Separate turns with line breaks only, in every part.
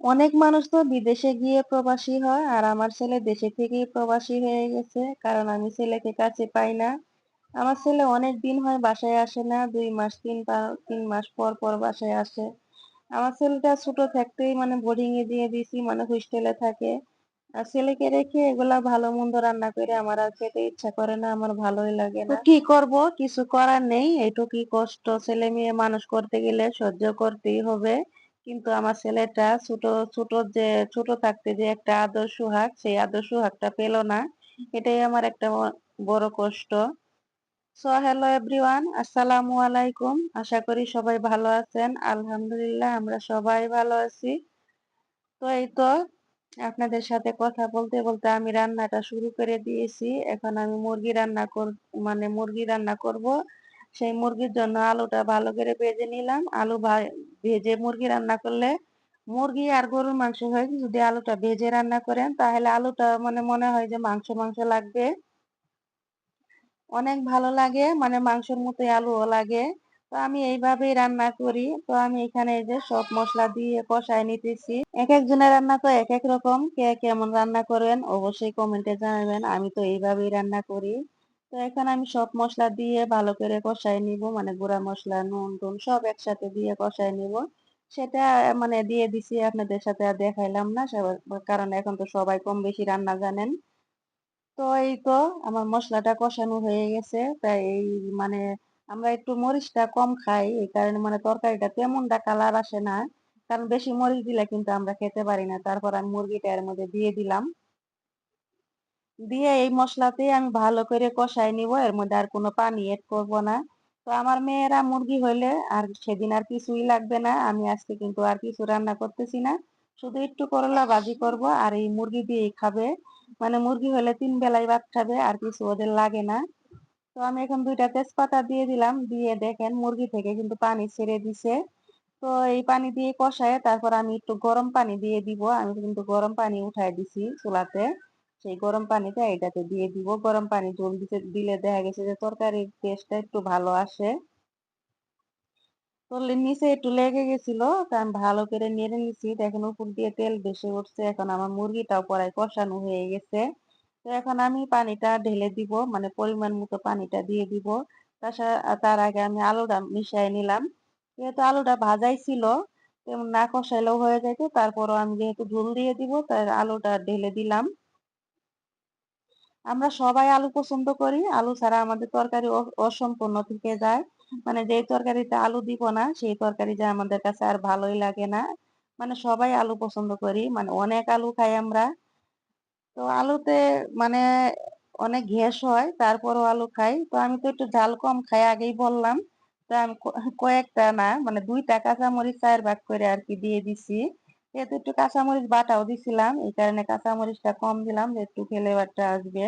অনেক মানুষ তো বিদেশে গিয়ে প্রবাসী হয়, আর আমার ছেলে দেশে থেকেই প্রবাসী হয়ে গেছে, কারণ আমি ছেলেকে কাছে পাই না। আমার ছেলে অনেক দিন হয় বাসায় আসে না, দুই মাস, তিন তিন মাস পর পর বাসায় আসে। আমার ছেলেটা ছোট থাকতেই মানে বোর্ডিং এ দিয়ে দিছি মানে হোস্টেলে থাকে। আর ছেলেকে রেখে এগুলা ভালো মন্দ রান্না করে আমার আর খেতে ইচ্ছা করে না, আমার ভালোই লাগে না। কি করব? কিছু করার নেই এইটুকুই কষ্ট। ছেলে মেয়ে মানুষ করতে গেলে সহ্য করতেই হবে। কিন্তু আমার ছেলেটা ছোট ছোট যে, ছোট থাকতে যে একটা আদর সুহাগ সেই আদর সুহাগটা পেল না। এটাই আমার একটা বড় কষ্ট। সো হ্যালো এভরিওয়ান আসসালামু আলাইকুম। আশা করি সবাই ভালো আছেন। আলহামদুলিল্লাহ, আমরা সবাই ভালো আছি। তো এই তো, আপনাদের সাথে কথা বলতে বলতে আমি রান্নাটা শুরু করে দিয়েছি। এখন আমি মুরগি রান্না কর মানে মুরগি রান্না করব। সেই মুরগির জন্য আলুটা ভালো করে ভেজে নিলাম। আলু ভেজে মুরগি রান্না করলে মুরগি আর গরুর মাংস হয় যদি আলুটা ভেজে রান্না করেন, তাহলে আলুটা মানে মনে হয় যে মাংস মাংস লাগবে। অনেক ভালো লাগে মানে মাংসের মতোই আলুও লাগে। তো আমি এইভাবেই রান্না করি। তো আমি এখানে যে সব মশলা দিয়ে কষায় নিতেছি। এক একজনের রান্না তো এক এক রকম। কে কেমন রান্না করেন অবশ্যই কমেন্টে জানাবেন। আমি তো এইভাবেই রান্না করি। তো এখন আমি সব মশলা দিয়ে ভালো করে কষায় নিব মানে গুঁড়া মশলা, নুন, টুন সব একসাথে দিয়ে কষায় নিব। সেটা মানে দিয়ে দিছি আপনাদের সাথে আর দেখাইলাম না কারণ এখন তো সবাই কম বেশি রান্না জানেন। তো এই তো আমার মশলাটা কষানো হয়ে গেছে, তাই এই মানে আমরা একটু মরিচটা কম খাই, এই কারণে মানে তরকারিটা তেমনটা কালার আসে না। কারণ বেশি মরিচ দিলে কিন্তু আমরা খেতে পারি না, তারপর আমি মুরগিটা এর মধ্যে দিয়ে দিলাম। দিয়ে এই মশলাতেই আমি ভালো করে কষাই নিব, এর মধ্যে আর কোনো পানি এড করব না। তো আমার মেয়েরা মুরগি হইলে আর সেদিন আর কিছুই লাগবে না, আমি আজকে কিন্তু আর কিছু রান্না করতেছি না। শুধু একটু করলা ভাজি করব আর এই মুরগি দিয়েই খাবে। মানে মুরগি হলে তিন বেলায় ভাত খাবে, আর কিছু ওদের লাগে না। তো আমি এখন দুইটা তেজপাতা দিয়ে দিলাম, দিয়ে দেখেন মুরগি থেকে কিন্তু পানি ছেড়ে দিছে। তো এই পানি দিয়ে কষায় তারপর আমি একটু গরম পানি দিয়ে দিব, আমি কিন্তু গরম পানি উঠাই দিছি চুলাতে। সেই গরম পানিটা এটাতে দিয়ে দিব। গরম পানি দিতে, দিলে দেখা গেছে যে তরকারির টেস্টটা একটু ভালো আসে। তো নিচে একটু লেগে গেছিল আমি ভালো করে নেড়ে নিছি। দেখেন উপর দিয়ে তেল ভেসে উঠছে, এখন আমার মুরগিটাও প্রায় কষানো হয়ে গেছে। তো এখন আমি পানিটা ঢেলে দিব মানে পরিমাণ মতো পানিটা দিয়ে দিব। তার তার আগে আমি আলুটা মিশিয়ে নিলাম। যেহেতু আলুটা ভাজাই ছিল, তেমন না কষাইলেও হয়ে যাইতো। তারপরও আমি যেহেতু ঝোল দিয়ে দিব, তাই আলুটা ঢেলে দিলাম। আমরা সবাই আলু পছন্দ করি। আলু ছাড়া আমাদের তরকারি অসম্পূর্ণ থেকে যায়। মানে যেই তরকারিতে আলু দিব না, সেই তরকারি যা আমাদের কাছে আর ভালোই লাগে না। মানে সবাই আলু পছন্দ করি। মানে অনেক আলু খাই আমরা। তো আলুতে মানে অনেক গ্যাস হয়, তারপরও আলু খাই। তো আমি তো একটু ঝাল কম খাই আগেই বললাম। তো আমি কয়েকটা না মানে দুইটা কাঁচামরিচ চার ভাগ করে আর কি দিয়ে দিছি। যেহেতু একটু কাঁচামরিচ বাটাও দিছিলাম, এই কারণে কাঁচামরিচটা কম দিলাম, যে একটু ফ্লেভারটা আসবে।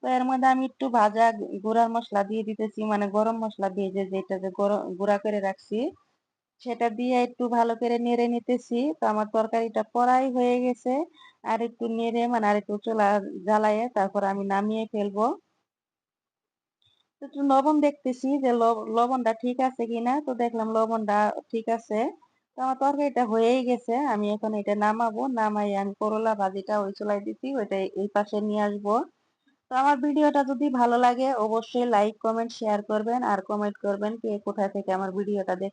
তো এর মধ্যে আমি একটু ভাজা গুঁড়ার মশলা দিয়ে দিতেছি মানে গরম মশলা ভেজে যেটা যে গুঁড়া করে রাখছি, সেটা দিয়ে একটু ভালো করে নেড়ে নিতেছি। তো আমার তরকারিটা কড়াই হয়ে গেছে, আর একটু নেড়ে মানে আর একটু চুলা জ্বালায়ে তারপর আমি নামিয়ে ফেলব। একটু লবণ দেখতেছি যে লব- লবণটা ঠিক আছে কিনা, তো দেখলাম লবণটা ঠিক আছে। তো আমার তরকারিটা হয়েই গেছে, আমি এখন এটা নামাবো, নামাই আমি করলা ভাজিটা ওই চুলাই দিছি, ওইটা এই পাশে নিয়ে আসব। তো আমার ভিডিওটা যদি ভালো লাগে, অবশ্যই লাইক কমেন্ট শেয়ার করবেন, আর কমেন্ট করবেন কে কোথা থেকে আমার ভিডিওটা দেখ